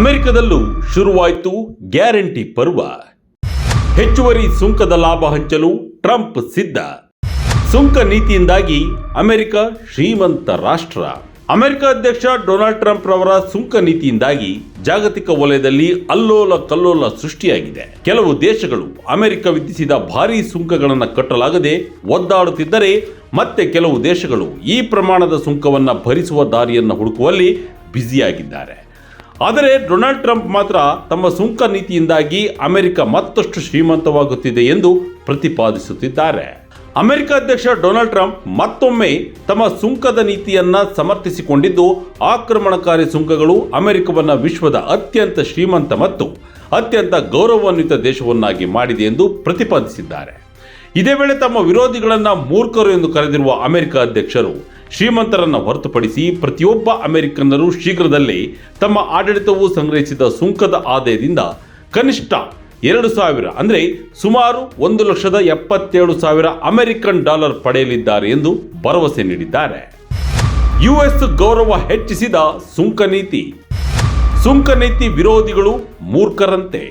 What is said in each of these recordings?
ಅಮೆರಿಕದಲ್ಲೂ ಶುರುವಾಯಿತು ಗ್ಯಾರಂಟಿ ಪರ್ವ. ಹೆಚ್ಚುವರಿ ಸುಂಕದ ಲಾಭ ಹಂಚಲು ಟ್ರಂಪ್ ಸಿದ್ಧ. ಸುಂಕ ನೀತಿಯಿಂದಾಗಿ ಅಮೆರಿಕ ಶ್ರೀಮಂತ ರಾಷ್ಟ್ರ. ಅಮೆರಿಕ ಅಧ್ಯಕ್ಷ ಡೊನಾಲ್ಡ್ ಟ್ರಂಪ್ ರವರ ಸುಂಕ ನೀತಿಯಿಂದಾಗಿ ಜಾಗತಿಕ ವಲಯದಲ್ಲಿ ಅಲ್ಲೋಲ ಕಲ್ಲೋಲ ಸೃಷ್ಟಿಯಾಗಿದೆ. ಕೆಲವು ದೇಶಗಳು ಅಮೆರಿಕ ವಿಧಿಸಿದ ಭಾರೀ ಸುಂಕಗಳನ್ನು ಕಟ್ಟಲಾಗದೆ ಒದ್ದಾಡುತ್ತಿದ್ದರೆ ಮತ್ತೆ ಕೆಲವು ದೇಶಗಳು ಈ ಪ್ರಮಾಣದ ಸುಂಕವನ್ನು ಭರಿಸುವ ದಾರಿಯನ್ನು ಹುಡುಕುವಲ್ಲಿ ಬ್ಯುಸಿಯಾಗಿದ್ದಾರೆ. ಆದರೆ ಡೊನಾಲ್ಡ್ ಟ್ರಂಪ್ ಮಾತ್ರ ತಮ್ಮ ಸುಂಕ ನೀತಿಯಿಂದಾಗಿ ಅಮೆರಿಕ ಮತ್ತಷ್ಟು ಶ್ರೀಮಂತವಾಗುತ್ತಿದೆ ಎಂದು ಪ್ರತಿಪಾದಿಸುತ್ತಿದ್ದಾರೆ. ಅಮೆರಿಕ ಅಧ್ಯಕ್ಷ ಡೊನಾಲ್ಡ್ ಟ್ರಂಪ್ ಮತ್ತೊಮ್ಮೆ ತಮ್ಮ ಸುಂಕದ ನೀತಿಯನ್ನ ಸಮರ್ಥಿಸಿಕೊಂಡಿದ್ದು, ಆಕ್ರಮಣಕಾರಿ ಸುಂಕಗಳು ಅಮೆರಿಕವನ್ನು ವಿಶ್ವದ ಅತ್ಯಂತ ಶ್ರೀಮಂತ ಮತ್ತು ಅತ್ಯಂತ ಗೌರವಾನ್ವಿತ ದೇಶವನ್ನಾಗಿ ಮಾಡಿದೆ ಎಂದು ಪ್ರತಿಪಾದಿಸಿದ್ದಾರೆ. ಇದೇ ವೇಳೆ ತಮ್ಮ ವಿರೋಧಿಗಳನ್ನ ಮೂರ್ಖರು ಎಂದು ಕರೆದಿರುವ ಅಮೆರಿಕ ಅಧ್ಯಕ್ಷರು ಶ್ರೀಮಂತರನ್ನ ಹೊರತುಪಡಿಸಿ ಪ್ರತಿಯೊಬ್ಬ ಅಮೆರಿಕನ್ನರು ಶೀಘ್ರದಲ್ಲಿ ತಮ್ಮ ಆಡಳಿತವು ಸಂಗ್ರಹಿಸಿದ ಸುಂಕದ ಆದಾಯದಿಂದ ಕನಿಷ್ಠ ಎರಡು ಸಾವಿರ, ಅಂದರೆ ಸುಮಾರು ಒಂದು ಲಕ್ಷದ ಎಪ್ಪತ್ತೇಳು ಸಾವಿರ ಅಮೆರಿಕನ್ ಡಾಲರ್ ಪಡೆಯಲಿದ್ದಾರೆ ಎಂದು ಭರವಸೆ ನೀಡಿದ್ದಾರೆ. ಯುಎಸ್ ಗೌರವ ಹೆಚ್ಚಿಸಿದ ಸುಂಕ ನೀತಿ. ಸುಂಕ ನೀತಿ ವಿರೋಧಿಗಳು ಮೂರ್ಖರಂತೆ.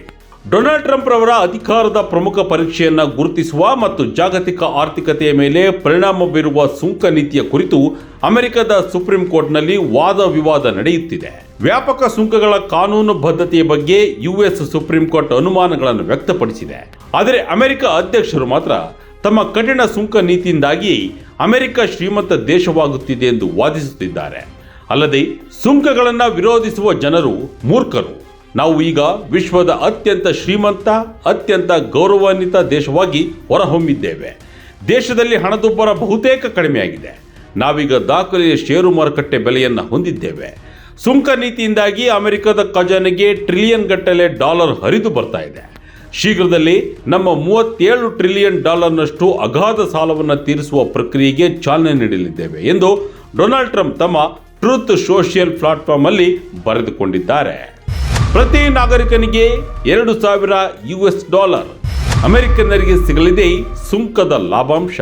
ಡೊನಾಲ್ಡ್ ಟ್ರಂಪ್ ರವರ ಅಧಿಕಾರದ ಪ್ರಮುಖ ಪರೀಕ್ಷೆಯನ್ನು ಗುರುತಿಸುವ ಮತ್ತು ಜಾಗತಿಕ ಆರ್ಥಿಕತೆಯ ಮೇಲೆ ಪರಿಣಾಮ ಬೀರುವ ಸುಂಕ ನೀತಿಯ ಕುರಿತು ಅಮೆರಿಕದ ಸುಪ್ರೀಂ ಕೋರ್ಟ್ನಲ್ಲಿ ವಾದ ವಿವಾದ ನಡೆಯುತ್ತಿದೆ. ವ್ಯಾಪಕ ಸುಂಕಗಳ ಕಾನೂನು ಬದ್ಧತೆಯ ಬಗ್ಗೆ ಯುಎಸ್ ಸುಪ್ರೀಂ ಕೋರ್ಟ್ ಅನುಮಾನಗಳನ್ನು ವ್ಯಕ್ತಪಡಿಸಿದೆ. ಆದರೆ ಅಮೆರಿಕ ಅಧ್ಯಕ್ಷರು ಮಾತ್ರ ತಮ್ಮ ಕಠಿಣ ಸುಂಕ ನೀತಿಯಿಂದಾಗಿ ಅಮೆರಿಕ ಶ್ರೀಮಂತ ದೇಶವಾಗುತ್ತಿದೆ ಎಂದು ವಾದಿಸುತ್ತಿದ್ದಾರೆ. ಅಲ್ಲದೆ ಸುಂಕಗಳನ್ನು ವಿರೋಧಿಸುವ ಜನರು ಮೂರ್ಖರು. ನಾವು ಈಗ ವಿಶ್ವದ ಅತ್ಯಂತ ಶ್ರೀಮಂತ, ಅತ್ಯಂತ ಗೌರವಾನ್ವಿತ ದೇಶವಾಗಿ ಹೊರಹೊಮ್ಮಿದ್ದೇವೆ. ದೇಶದಲ್ಲಿ ಹಣದುಬ್ಬರ ಬಹುತೇಕ ಕಡಿಮೆಯಾಗಿದೆ. ನಾವೀಗ ದಾಖಲೆಯ ಷೇರು ಮಾರುಕಟ್ಟೆ ಬೆಲೆಯನ್ನು ಹೊಂದಿದ್ದೇವೆ. ಸುಂಕ ನೀತಿಯಿಂದಾಗಿ ಅಮೆರಿಕದ ಖಜಾನೆಗೆ ಟ್ರಿಲಿಯನ್ ಗಟ್ಟಲೆ ಡಾಲರ್ ಹರಿದು ಬರ್ತಾ ಇದೆ. ಶೀಘ್ರದಲ್ಲಿ ನಮ್ಮ ಮೂವತ್ತೇಳು ಟ್ರಿಲಿಯನ್ ಡಾಲರ್ನಷ್ಟು ಅಗಾಧ ಸಾಲವನ್ನು ತೀರಿಸುವ ಪ್ರಕ್ರಿಯೆಗೆ ಚಾಲನೆ ನೀಡಲಿದ್ದೇವೆ ಎಂದು ಡೊನಾಲ್ಡ್ ಟ್ರಂಪ್ ತಮ್ಮ ಟ್ರೂತ್ ಸೋಷಿಯಲ್ ಪ್ಲಾಟ್ಫಾರ್ಮ್ ಅಲ್ಲಿ ಬರೆದುಕೊಂಡಿದ್ದಾರೆ. ಪ್ರತಿ ನಾಗರಿಕನಿಗೆ ಎರಡು ಸಾವಿರ ಯುಎಸ್ ಡಾಲರ್. ಅಮೆರಿಕನ್ನರಿಗೆ ಸಿಗಲಿದೆ ಸುಂಕದ ಲಾಭಾಂಶ.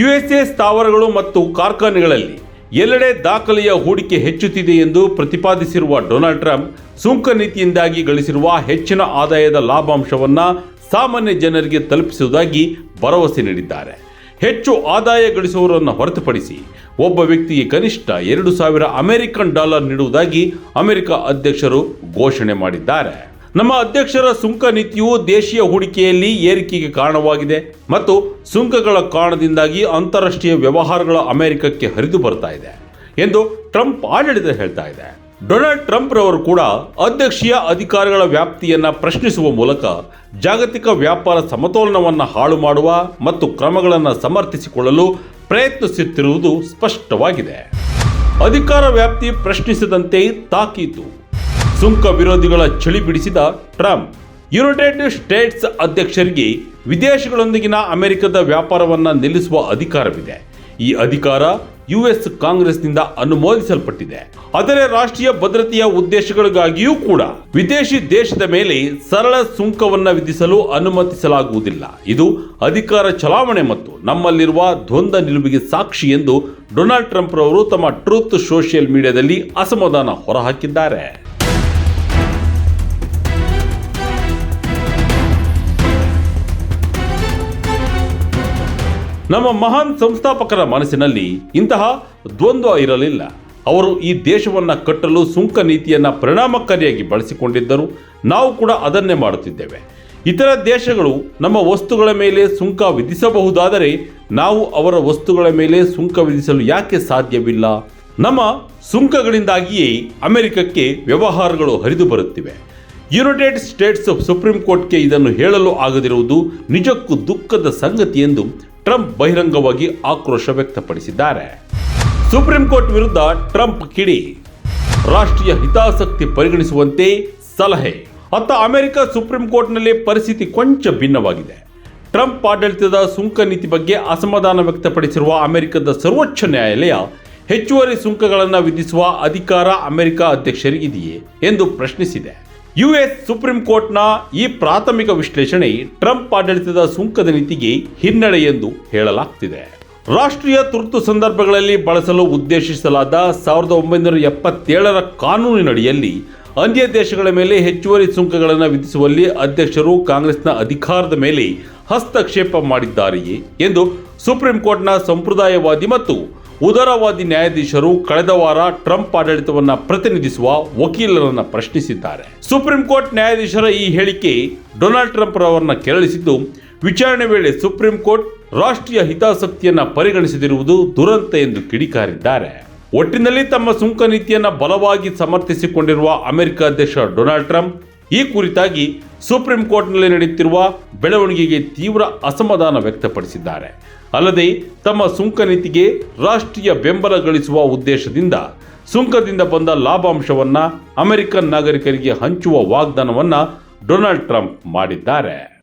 ಯುಎಸ್ಎ ಸ್ಥಾವರಗಳು ಮತ್ತು ಕಾರ್ಖಾನೆಗಳಲ್ಲಿ ಎಲ್ಲೆಡೆ ದಾಖಲೆಯ ಹೂಡಿಕೆ ಹೆಚ್ಚುತ್ತಿದೆ ಎಂದು ಪ್ರತಿಪಾದಿಸಿರುವ ಡೊನಾಲ್ಡ್ ಟ್ರಂಪ್ ಸುಂಕ ನೀತಿಯಿಂದಾಗಿ ಗಳಿಸಿರುವ ಹೆಚ್ಚಿನ ಆದಾಯದ ಲಾಭಾಂಶವನ್ನ ಸಾಮಾನ್ಯ ಜನರಿಗೆ ತಲುಪಿಸುವುದಾಗಿ ಭರವಸೆ ನೀಡಿದ್ದಾರೆ. ಹೆಚ್ಚು ಆದಾಯ ಗಳಿಸುವವರನ್ನು ಹೊರತುಪಡಿಸಿ ಒಬ್ಬ ವ್ಯಕ್ತಿಗೆ ಕನಿಷ್ಠ ಎರಡು ಸಾವಿರ ಅಮೆರಿಕನ್ ಡಾಲರ್ ನೀಡುವುದಾಗಿ ಅಮೆರಿಕ ಅಧ್ಯಕ್ಷರು ಘೋಷಣೆ ಮಾಡಿದ್ದಾರೆ. ನಮ್ಮ ಅಧ್ಯಕ್ಷರ ಸುಂಕ ನೀತಿಯು ದೇಶೀಯ ಹೂಡಿಕೆಯಲ್ಲಿ ಏರಿಕೆಗೆ ಕಾರಣವಾಗಿದೆ ಮತ್ತು ಸುಂಕಗಳ ಕಾರಣದಿಂದಾಗಿ ಅಂತಾರಾಷ್ಟ್ರೀಯ ವ್ಯವಹಾರಗಳ ಅಮೆರಿಕಕ್ಕೆ ಹರಿದು ಬರ್ತಾ ಇದೆ ಎಂದು ಟ್ರಂಪ್ ಆಡಳಿತ ಹೇಳ್ತಾ ಇದೆ. ಡೊನಾಲ್ಡ್ ಟ್ರಂಪ್ ರವರು ಕೂಡ ಅಧ್ಯಕ್ಷೀಯ ಅಧಿಕಾರಗಳ ವ್ಯಾಪ್ತಿಯನ್ನ ಪ್ರಶ್ನಿಸುವ ಮೂಲಕ ಜಾಗತಿಕ ವ್ಯಾಪಾರ ಸಮತೋಲನವನ್ನು ಹಾಳು ಮಾಡುವ ಮತ್ತು ಕ್ರಮಗಳನ್ನು ಸಮರ್ಥಿಸಿಕೊಳ್ಳಲು ಪ್ರಯತ್ನಿಸುತ್ತಿರುವುದು ಸ್ಪಷ್ಟವಾಗಿದೆ. ಅಧಿಕಾರ ವ್ಯಾಪ್ತಿ ಪ್ರಶ್ನಿಸದಂತೆ ತಾಕೀತು. ಸುಂಕ ವಿರೋಧಿಗಳ ಚಳಿ ಬಿಡಿಸಿದ ಟ್ರಂಪ್, ಯುನೈಟೆಡ್ ಸ್ಟೇಟ್ಸ್ ಅಧ್ಯಕ್ಷರಿಗೆ ವಿದೇಶಗಳೊಂದಿಗಿನ ಅಮೆರಿಕದ ವ್ಯಾಪಾರವನ್ನು ನಿಲ್ಲಿಸುವ ಅಧಿಕಾರವಿದೆ. ಈ ಅಧಿಕಾರ ಯುಎಸ್ ಕಾಂಗ್ರೆಸ್ನಿಂದ ಅನುಮೋದಿಸಲ್ಪಟ್ಟಿದೆ. ಆದರೆ ರಾಷ್ಟ್ರೀಯ ಭದ್ರತೆಯ ಉದ್ದೇಶಗಳಿಗಾಗಿಯೂ ಕೂಡ ವಿದೇಶಿ ದೇಶದ ಮೇಲೆ ಸರಳ ಸುಂಕವನ್ನ ವಿಧಿಸಲು ಅನುಮತಿಸಲಾಗುವುದಿಲ್ಲ. ಇದು ಅಧಿಕಾರ ಚಲಾವಣೆ ಮತ್ತು ನಮ್ಮಲ್ಲಿರುವ ದ್ವಂದ್ವ ನಿಲುವಿಗೆ ಸಾಕ್ಷಿ ಎಂದು ಡೊನಾಲ್ಡ್ ಟ್ರಂಪ್ ರವರು ತಮ್ಮ ಟ್ರೂತ್ ಸೋಷಿಯಲ್ ಮೀಡಿಯಾದಲ್ಲಿ ಅಸಮಾಧಾನ ಹೊರಹಾಕಿದ್ದಾರೆ. ನಮ್ಮ ಮಹಾನ್ ಸಂಸ್ಥಾಪಕರ ಮನಸ್ಸಿನಲ್ಲಿ ಇಂತಹ ದ್ವಂದ್ವ ಇರಲಿಲ್ಲ. ಅವರು ಈ ದೇಶವನ್ನು ಕಟ್ಟಲು ಸುಂಕ ನೀತಿಯನ್ನು ಪರಿಣಾಮಕಾರಿಯಾಗಿ ಬಳಸಿಕೊಂಡಿದ್ದರು. ನಾವು ಕೂಡ ಅದನ್ನೇ ಮಾಡುತ್ತಿದ್ದೇವೆ. ಇತರ ದೇಶಗಳು ನಮ್ಮ ವಸ್ತುಗಳ ಮೇಲೆ ಸುಂಕ ವಿಧಿಸಬಹುದಾದರೆ ನಾವು ಅವರ ವಸ್ತುಗಳ ಮೇಲೆ ಸುಂಕ ವಿಧಿಸಲು ಯಾಕೆ ಸಾಧ್ಯವಿಲ್ಲ? ನಮ್ಮ ಸುಂಕಗಳಿಂದಾಗಿಯೇ ಅಮೆರಿಕಕ್ಕೆ ವ್ಯವಹಾರಗಳು ಹರಿದು ಬರುತ್ತಿವೆ. ಯುನೈಟೆಡ್ ಸ್ಟೇಟ್ಸ್ ಸುಪ್ರೀಂ ಕೋರ್ಟ್ಗೆ ಇದನ್ನು ಹೇಳಲು ಆಗದಿರುವುದು ನಿಜಕ್ಕೂ ದುಃಖದ ಸಂಗತಿ ಎಂದು ಟ್ರಂಪ್ ಬಹಿರಂಗವಾಗಿ ಆಕ್ರೋಶ ವ್ಯಕ್ತಪಡಿಸಿದ್ದಾರೆ. ಸುಪ್ರೀಂ ಕೋರ್ಟ್ ವಿರುದ್ಧ ಟ್ರಂಪ್ ಕಿಡಿ. ರಾಷ್ಟ್ರೀಯ ಹಿತಾಸಕ್ತಿ ಪರಿಗಣಿಸುವಂತೆ ಸಲಹೆ. ಅತ್ತ ಅಮೆರಿಕ ಸುಪ್ರೀಂ ಕೋರ್ಟ್ನಲ್ಲಿ ಪರಿಸ್ಥಿತಿ ಕೊಂಚ ಭಿನ್ನವಾಗಿದೆ. ಟ್ರಂಪ್ ಆಡಳಿತದ ಸುಂಕ ನೀತಿ ಬಗ್ಗೆ ಅಸಮಾಧಾನ ವ್ಯಕ್ತಪಡಿಸಿರುವ ಅಮೆರಿಕದ ಸರ್ವೋಚ್ಚ ನ್ಯಾಯಾಲಯ ಹೆಚ್ಚುವರಿ ಸುಂಕಗಳನ್ನು ವಿಧಿಸುವ ಅಧಿಕಾರ ಅಮೆರಿಕ ಅಧ್ಯಕ್ಷರಿಗಿದೆಯೇ ಎಂದು ಪ್ರಶ್ನಿಸಿದೆ. ಯುಎಸ್ ಸುಪ್ರೀಂ ಕೋರ್ಟ್ನ ಈ ಪ್ರಾಥಮಿಕ ವಿಶ್ಲೇಷಣೆ ಟ್ರಂಪ್ ಆಡಳಿತದ ಸುಂಕದ ನೀತಿಗೆ ಹಿನ್ನಡೆ ಎಂದು ಹೇಳಲಾಗ್ತಿದೆ. ರಾಷ್ಟ್ರೀಯ ತುರ್ತು ಸಂದರ್ಭಗಳಲ್ಲಿ ಬಳಸಲು ಉದ್ದೇಶಿಸಲಾದ ಸಾವಿರದ ಒಂಬೈನೂರ ಎಪ್ಪತ್ತೇಳರ ಕಾನೂನಿನಡಿಯಲ್ಲಿ ಅನ್ಯ ದೇಶಗಳ ಮೇಲೆ ಹೆಚ್ಚುವರಿ ಸುಂಕಗಳನ್ನು ವಿಧಿಸುವಲ್ಲಿ ಅಧ್ಯಕ್ಷರು ಕಾಂಗ್ರೆಸ್ನ ಅಧಿಕಾರದ ಮೇಲೆ ಹಸ್ತಕ್ಷೇಪ ಮಾಡಿದ್ದಾರೆಯೇ ಎಂದು ಸುಪ್ರೀಂ ಕೋರ್ಟ್ನ ಸಂಪ್ರದಾಯವಾದಿ ಮತ್ತು ಉದಾರವಾದಿ ನ್ಯಾಯಾಧೀಶರು ಕಳೆದ ವಾರ ಟ್ರಂಪ್ ಆಡಳಿತವನ್ನ ಪ್ರತಿನಿಧಿಸುವ ವಕೀಲರನ್ನ ಪ್ರಶ್ನಿಸಿದ್ದಾರೆ. ಸುಪ್ರೀಂ ಕೋರ್ಟ್ ನ್ಯಾಯಾಧೀಶರ ಈ ಹೇಳಿಕೆ ಡೊನಾಲ್ಡ್ ಟ್ರಂಪ್ ರವರನ್ನ ಕೆರಳಿಸಿದ್ದು, ವಿಚಾರಣೆ ವೇಳೆ ಸುಪ್ರೀಂ ಕೋರ್ಟ್ ರಾಷ್ಟ್ರೀಯ ಹಿತಾಸಕ್ತಿಯನ್ನ ಪರಿಗಣಿಸದಿರುವುದು ದುರಂತ ಎಂದು ಕಿಡಿಕಾರಿದ್ದಾರೆ. ಒಟ್ಟಿನಲ್ಲಿ ತಮ್ಮ ಸುಂಕ ನೀತಿಯನ್ನ ಬಲವಾಗಿ ಸಮರ್ಥಿಸಿಕೊಂಡಿರುವ ಅಮೆರಿಕ ಅಧ್ಯಕ್ಷ ಡೊನಾಲ್ಡ್ ಟ್ರಂಪ್, ಈ ಕುರಿತಾಗಿ ಸುಪ್ರೀಂ ಕೋರ್ಟ್ನಲ್ಲಿ ನಡೆಯುತ್ತಿರುವ ಬೆಳವಣಿಗೆಗೆ ತೀವ್ರ ಅಸಮಾಧಾನ ವ್ಯಕ್ತಪಡಿಸಿದ್ದಾರೆ. ಅಲ್ಲದೆ ತಮ್ಮ ಸುಂಕ ನೀತಿಗೆ ರಾಷ್ಟ್ರೀಯ ಬೆಂಬಲ ಗಳಿಸುವ ಉದ್ದೇಶದಿಂದ ಸುಂಕದಿಂದ ಬಂದ ಲಾಭಾಂಶವನ್ನು ಅಮೆರಿಕನ್ ನಾಗರಿಕರಿಗೆ ಹಂಚುವ ವಾಗ್ದಾನವನ್ನು ಡೊನಾಲ್ಡ್ ಟ್ರಂಪ್ ಮಾಡಿದ್ದಾರೆ.